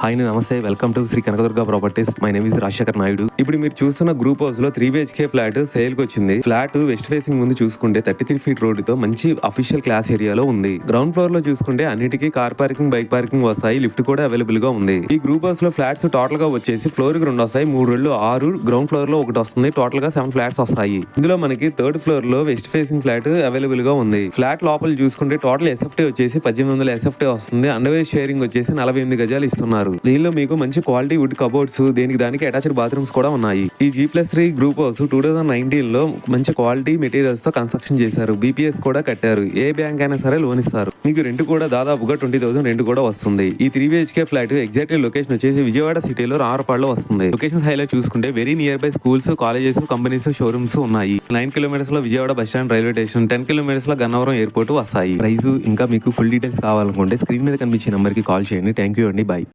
Hi నమస్తే. Welcome to Shri Kanakadurga properties my name is Rajasekhar Naidu. ఇప్పుడు మీరు చూస్తున్న గ్రూప్ హౌస్లో త్రీ బిహెచ్కే ఫ్లాట్ సేల్కి వచ్చింది. ఫ్లాట్ వెస్ట్ ఫేసింగ్ ముందు చూసుకుంటే థర్టీ త్రీ ఫీట్ రోడ్తో మంచి అఫీషియల్ క్లాస్ ఏరియాలో ఉంది. గ్రౌండ్ ఫ్లోర్లో చూసుకుంటే అన్నిటికీ కార్ పార్కింగ్ బైక్ పార్కింగ్ వస్తాయి. లిఫ్ట్ కూడా అవైలబుల్గా ఉంది. ఈ గ్రూప్ హౌస్లో ఫ్లాట్స్ టోటల్గా వచ్చేసి ఫ్లోర్కి రెండు వస్తాయి. మూడు రెండు ఆరు గ్రౌండ్ ఫ్లోర్లో ఒకటి వస్తుంది. టోటల్గా సెవెన్ ఫ్లాట్స్ వస్తాయి. ఇందులో మనకి థర్డ్ ఫ్లోర్లో వెస్ట్ ఫేసింగ్ ఫ్లాట్ అవైలబుల్గా ఉంది. ఫ్లాట్ లోపల చూసుకుంటే టోటల్ ఎస్ఎఫ్టీ వచ్చేసి పద్దెనిమిది వందల ఎస్ఎఫ్టీ వస్తుంది. అండర్వేర్ షేరింగ్ వచ్చేసి నలభై ఎనిమిది గజాలు ఇస్తున్నారు. దీనిలో మీకు మంచి క్వాలిటీ వుడ్ కబోర్డ్స్ దేనికి దానికి అటాచ్డ్ బాత్రూమ్స్ కూడా ఉన్నాయి. ఈ G plus three group house two thousand నైన్టీన్లో మంచి క్వాలిటీ మెటీరియల్స్తో కన్స్ట్రక్షన్ చేశారు. బీపీఎస్ కూడా కట్టారు. ఏ బ్యాంక్ అయినా సరే లోన్ ఇస్తారు. మీకు రెంట్ కూడా దాదాపుగా ట్వంటీ థౌసండ్ రెంట్ కూడా వస్తుంది. ఈ three BHK flat exact location వచ్చేసి విజయవాడ సిటీలో రారపాడులో వస్తుంది. లొకేషన్ హైలైట్ చూసుకుంటే very near by schools colleges companies showrooms ఉన్నాయి. Nine కిలోమీటర్స్లో Vijayawada bus stand railway station ten కిలోమీటర్స్లో Gannavaram airport వస్తాయి. ప్రైస్ ఇంకా మీకు ఫుల్ డీటెయిల్స్ కావాలనుకుంటే స్క్రీన్ మీద కనిపించే నెంబర్కి కాల్ చేయండి. థ్యాంక్ యూ అండి. బై